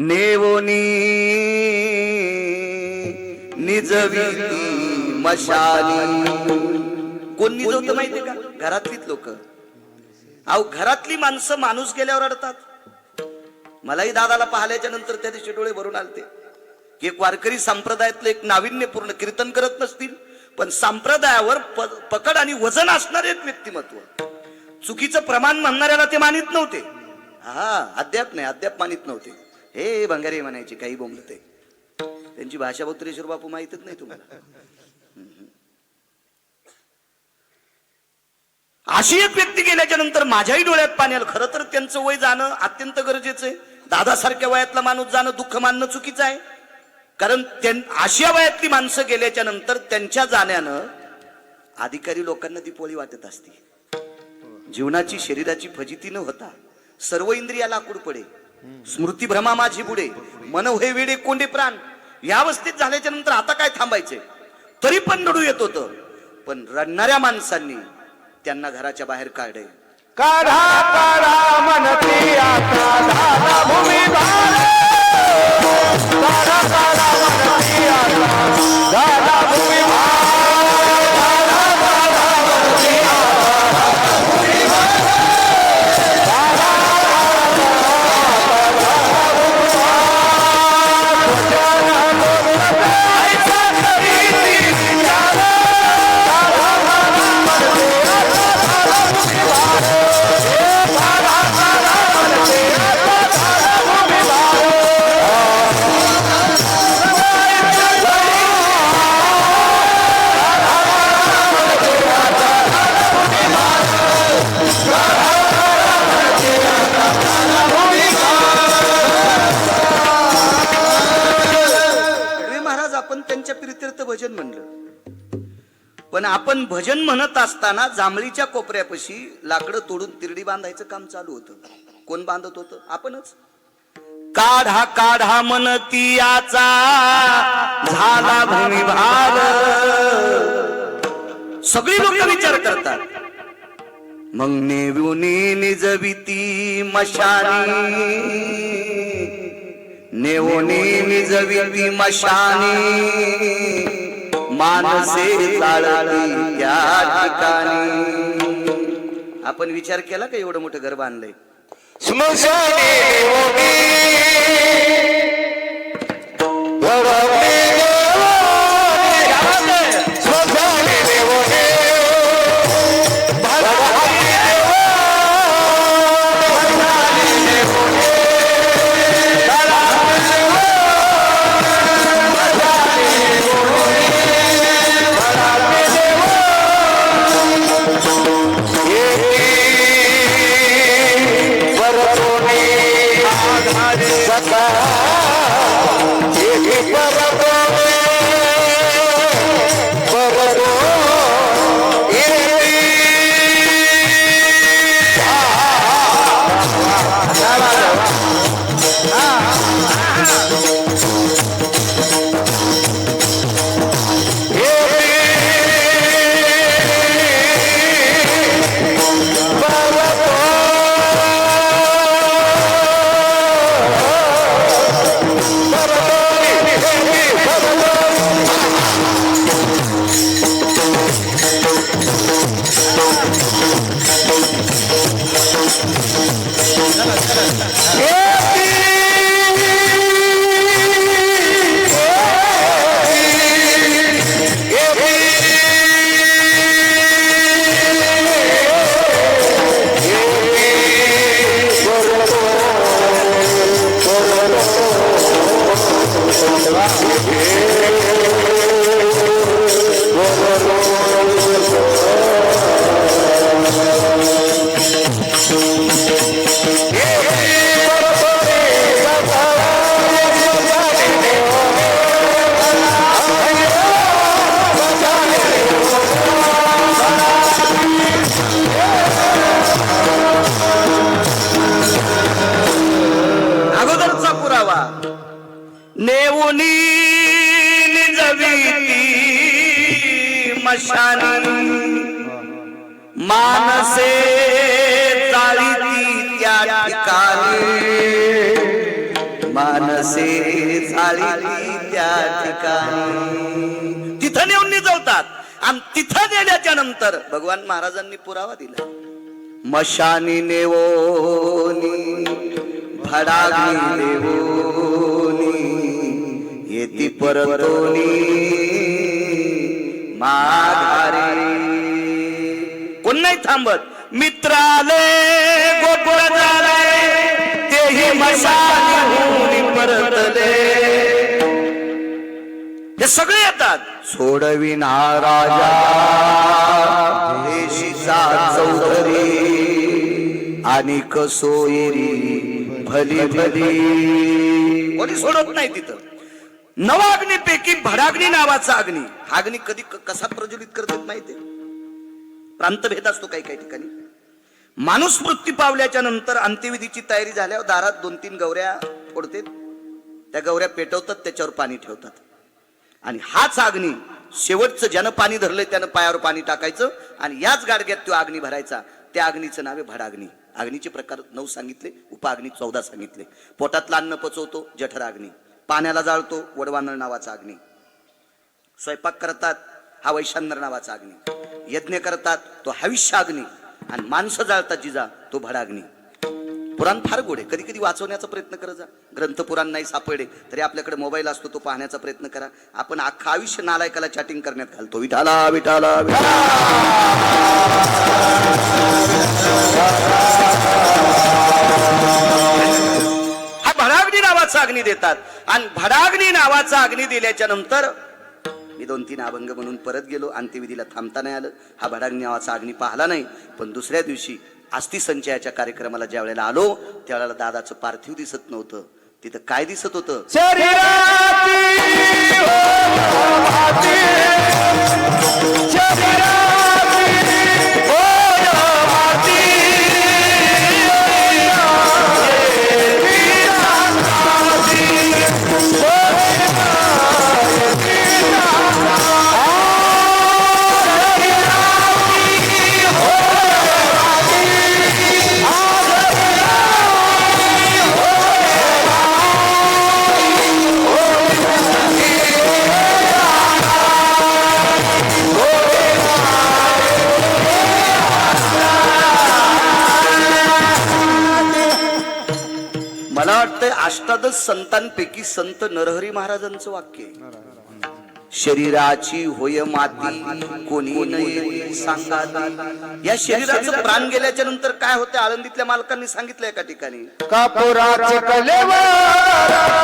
नेवोनी निजवी मशाली. कोण निजवत माहितीये का? घरातलीच लोक. अहो घरातली माणसं माणूस गेल्यावर अडतात. मलाही दादाला पाहिल्याच्या नंतर त्या दिवशी डोळे भरून आलते. की एक वारकरी संप्रदायातलं एक नाविन्यपूर्ण कीर्तन करत नसतील पण संप्रदायावर पकड आणि वजन असणारे एक व्यक्तिमत्व. चुकीचं प्रमाण म्हणणाऱ्याला ते मानित नव्हते. हा अद्याप नाही अद्याप मानित नव्हते. हे भंगारी म्हणायचे काही बोंबलते त्यांची भाषा भोत्रेश्वर बापू माहितच नाही तुम्हाला. अशी एक व्यक्ती गेल्याच्यानंतर माझ्याही डोळ्यात पाणी आलं. खरं तर त्यांचं वय जाणं अत्यंत गरजेचं आहे. दादासारख्या वयातला माणूस जाणं दुःख मानणं चुकीचं आहे. कारण त्यां अशा वयातली माणसं गेल्याच्यानंतर त्यांच्या जाण्यानं अधिकारी लोकांना ती पोळी वाटत असते. जीवनाची शरीराची फजिती न होता सर्व इंद्रिया लाकूड पडे स्मृती भ्रमा माझी पुढे मन हे वेडे कोंडे प्राण. या अवस्थेत झाल्याच्यानंतर आता काय थांबायचे? तरी पण रडू येत होत. पण रडणाऱ्या माणसांनी त्यांना घराच्या बाहेर काढे काढा काढा मनती आता. पण आपण भजन म्हणत असताना जांभळीच्या कोपऱ्यापाशी लाकडं तोडून तिरडी बांधायचं काम चालू होतं. कोण बांधत होतं? आपणच. काढा काढा म्हणती याचा. झाला भूमी भाग. सगळी लोक विचार करतात. मग नेवुनी निजविती मशानी नेवोनी निजविती मशानी मानसे चालती त्या ठिकाणी. आपण विचार केला का एवढं मोठं घर बांधलंय स्मशाने मनसे चाळली त्या ठिकाणी. तिथं नेऊन निजवतात. आणि तिथं नेल्याच्या नंतर भगवान महाराजांनी पुरावा दिला. मशानी नेवोनी भडागी नेवोनी येती परतोनी माघारी. कोण नाही थांबत? मित्र आले सगळे येतात. सोडविना राजा देशीचा चौधरी आणि कसोयरी भली भली. कोणी सोडत नाही तिथं. नवाग्नीपैकी भडाग्नी नावाचा अग्नी. हा अग्नी कधी कसा प्रज्वलित करतात माहितीये? प्रांतभेद असतो काही काही ठिकाणी. माणूस मृत्यू पावल्याच्या नंतर अंत्यविधीची तयारी झाल्यावर दारात दोन तीन गवऱ्या फोडते त्या गवऱ्या पेटवतात त्याच्यावर पाणी ठेवतात. आणि हाच अग्नी शेवटचं ज्यानं पाणी धरलंय त्यानं पायावर पाणी टाकायचं आणि याच गाडग्यात तो अग्नी भरायचा. त्या अग्नीचं नाव आहे भडाग्नी. अग्नीचे प्रकार नऊ सांगितले उपाग्नी चौदा सांगितले. पोटातलं अन्न पचवतो जठर अग्नी. पाण्याला जाळतो वडवानर नावाचा अग्नी. स्वयंपाक करतात हा वैशांदर नावाचा अग्नी. यज्ञ करतात तो हविष्य अग्नी. आणि माणसं जाळतात जिजा तो भडाग्नी. पुराण फार गोड आहे. कधी कधी वाचवण्याचा प्रयत्न करत जा. ग्रंथ पुराण नाही सापडे तरी आपल्याकडे मोबाईल असतो तो पाहण्याचा प्रयत्न करा. आपण अख्खा आयुष्य नालायकाला चॅटिंग करण्यात घालतो. विठाला विठाला विठाला. हा भडाग्नी नावाचा अग्नी देतात. आणि भडाग्नी नावाचा अग्नी दिल्याच्या नंतर मी दोन तीन अभंग म्हणून परत गेलो. अंत्यविधीला थांबता नाही आलं. हा भडाग्नी नावाचा अग्नी पाहला नाही. पण दुसऱ्या दिवशी आस्ती संचयाच्या कार्यक्रमाला ज्या वेळेला आलो त्यावेळेला दादाचं पार्थिव दिसत नव्हतं तिथं काय दिसत होतं अष्टादश संतांपैकी संत नरहरी महाराजांचं वाक्य आहे. शरीराची होय माती कोणी नाही सांगा या शरीराचं प्राण गेल्याच्यानंतर काय होते आळंदीतल्या मालकांनी सांगितलं एका ठिकाणी. कापुराचे कलेवर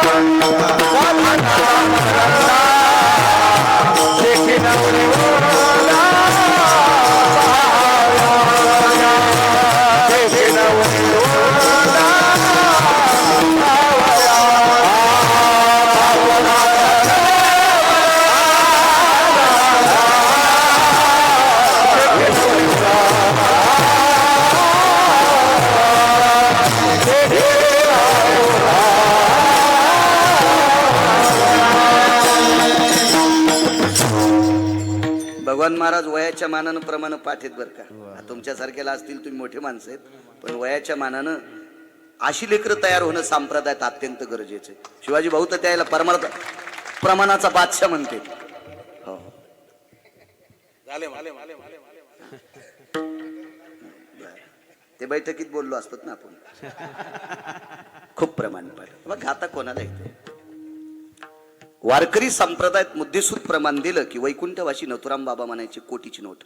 महाराज वयाच्या मानानं प्रमाण पाठ आहेत बरं का. तुमच्यासारख्याला असतील तुम्ही मोठे माणसं आहेत पण वयाच्या मानानं अशी लेकरं तयार होणं संप्रदायात अत्यंत गरजेचं आहे. शिवाजी भाऊ तर त्याला परमार्थ प्रमाणाचा बादशाह म्हणते. हो. ते बैठकीत बोललो असतो ना आपण. खूप प्रमाण पाठ मग आता कोणाला येते वारकरी संप्रदायात मुद्देसूद प्रमाण दिलं की वैकुंठवासी नथुराम बाबा म्हणायचे कोटीची नोट.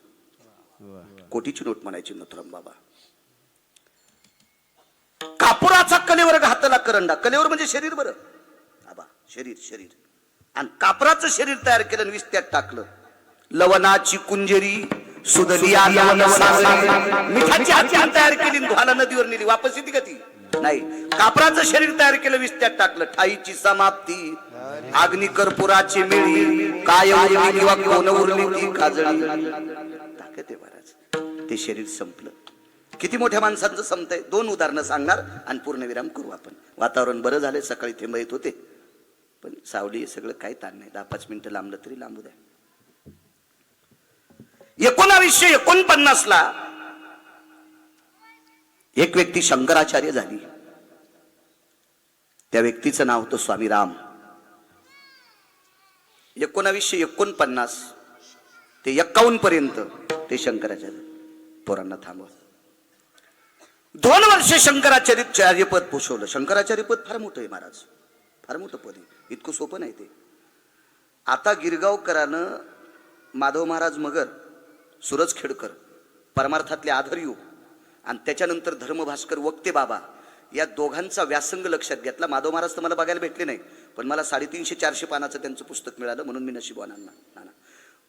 कोटीची नोट म्हणायची नथुराम बाबा. कापुराचा कलेवर घातला करंडा. कलेवर म्हणजे शरीर बरं. आबा शरीर शरीर. आणि कापराचं शरीर तयार केलं आणि वीस त्यात टाकलं. लवणाची कुंजेरी सागरी. मिठाची हाती तयार केली धुवाला नदीवर नेली. वापस येते का ती? नाही. कापराचं शरीर तयार केलं विस्त्यात टाकलं. ठाईची समाप्ती. अग्नी कर्पुराची मिळी. काय उरली किंवा कोण उरली ती काजळी. ताकद महाराज ते शरीर संपलं. किती मोठ्या माणसांचं संपतंय? दोन उदाहरणं सांगणार आणि पूर्णविराम करू आपण. वातावरण बरं झालं सकाळी थेंब येत होते. पण सावली हे सगळं काही ताण नाही. दहा पाच मिनिटं लांबलं तरी लांबू द्या. एकोणावीसशे एकोणपन्नास ला एक व्यक्ती शंकराचार्य झाली. त्या व्यक्तीचं नाव होतं स्वामी राम. एकोणावीसशे एकोणपन्नास ते एक्कावन्न पर्यंत ते शंकराचार्य पोरांना थांबव दोन वर्ष शंकराचार्य पद भूषवलं. शंकराचार्य पद फार मोठं आहे महाराज. फार मोठं पद आहे. इतकं सोपं नाही ते. आता गिरगावकरानं माधव महाराज मगर सूरज खेडकर परमार्थातले आधरयुग आणि त्याच्यानंतर धर्मभास्कर वक्ते बाबा या दोघांचा व्यासंग लक्षात घेतला. माधव महाराज तर मला बघायला भेटले नाही पण मला साडेतीनशे चारशे पानाचं त्यांचं पुस्तक मिळालं म्हणून मी नशिबवानांना नाना.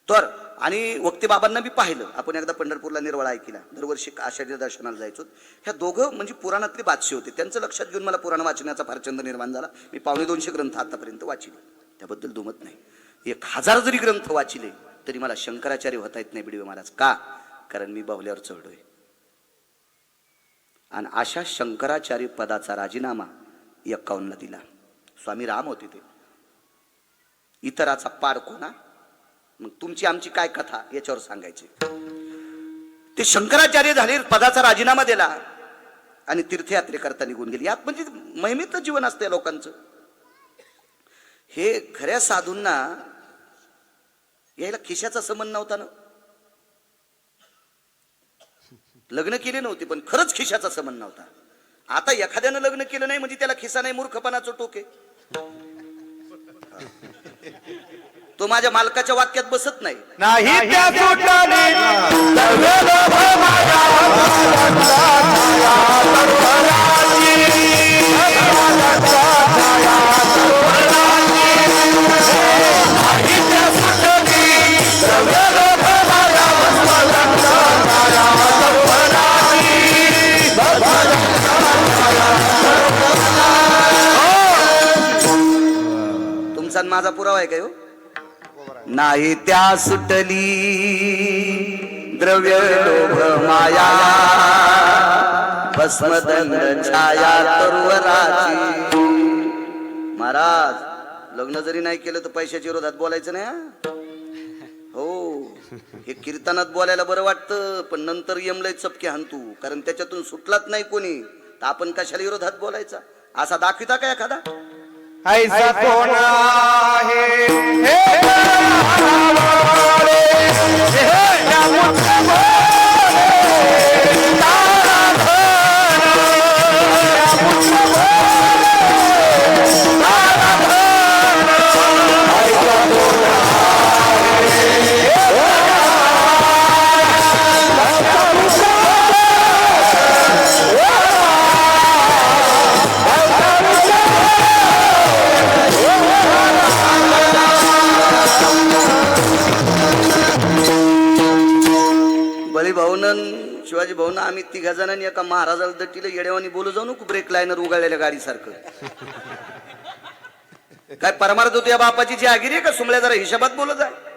तर आणि वक्ते बाबांना मी पाहिलं. आपण एकदा पंढरपूरला निर्वाळा ऐकला. दरवर्षी आषाढी दर्शनाला जायचो. ह्या दोघं म्हणजे पुराणातले बादशे होते. त्यांचं लक्षात घेऊन मला पुराण वाचण्याचा फार छंद निर्माण झाला. मी पावणे दोनशे ग्रंथ आतापर्यंत वाचिले. त्याबद्दल दुमत नाही. एक हजार जरी ग्रंथ वाचिले तरी मला शंकराचार्य होता येत नाही बिडवे महाराज. का? कारण मी बाहुल्यावर चढलोय. आणि अशा शंकराचार्य पदाचा राजीनामा एक्कावन्नला दिला. स्वामी राम होते ते. इतराचा पार कोणा? मग तुमची आमची काय कथा? याच्यावर सांगायची. ते शंकराचार्य झाले पदाचा राजीनामा दिला आणि तीर्थयात्रेकरता निघून गेले. यात म्हणजे महिमेतलं जीवन असते लोकांचं. हे खऱ्या साधूंना यायला खिशाचा संबंध नव्हता ना? लग्न केले नव्हते पण खरंच खिशाचा संबंध नव्हता. आता एखाद्यानं लग्न केलं नाही म्हणजे त्याला खिसा नाही मूर्खपणाचं टोके. तो माझ्या मालकाच्या वाक्यात बसत नाही. नाही माझा पुरावा आहे काय हो? नाही त्या सुटली द्रव्य लोभ माया. छाया तरुवराची महाराज लग्न जरी नाही केलं तर पैशाच्या विरोधात बोलायचं नाही हो? हे. कीर्तनात बोलायला बरं वाटतं पण नंतर यमलय चपके हाणतू कारण त्याच्यातून सुटलाच नाही कोणी. तर आपण कशाला विरोधात बोलायचा? असा दाखविता का एखादा? ऐसा कोण आहे? शिवाजी ना आम्ही तिघा जणांनी एका महाराजाला दट्टीला येड्यावानी बोलू जाऊ नको ब्रेक लायनर उगाळलेल्या गाडीसारखं. काय परमार्थ होतो या बापाची जी आगिरी आहे का? सुमल्या जरा हिशोबात बोलत आहे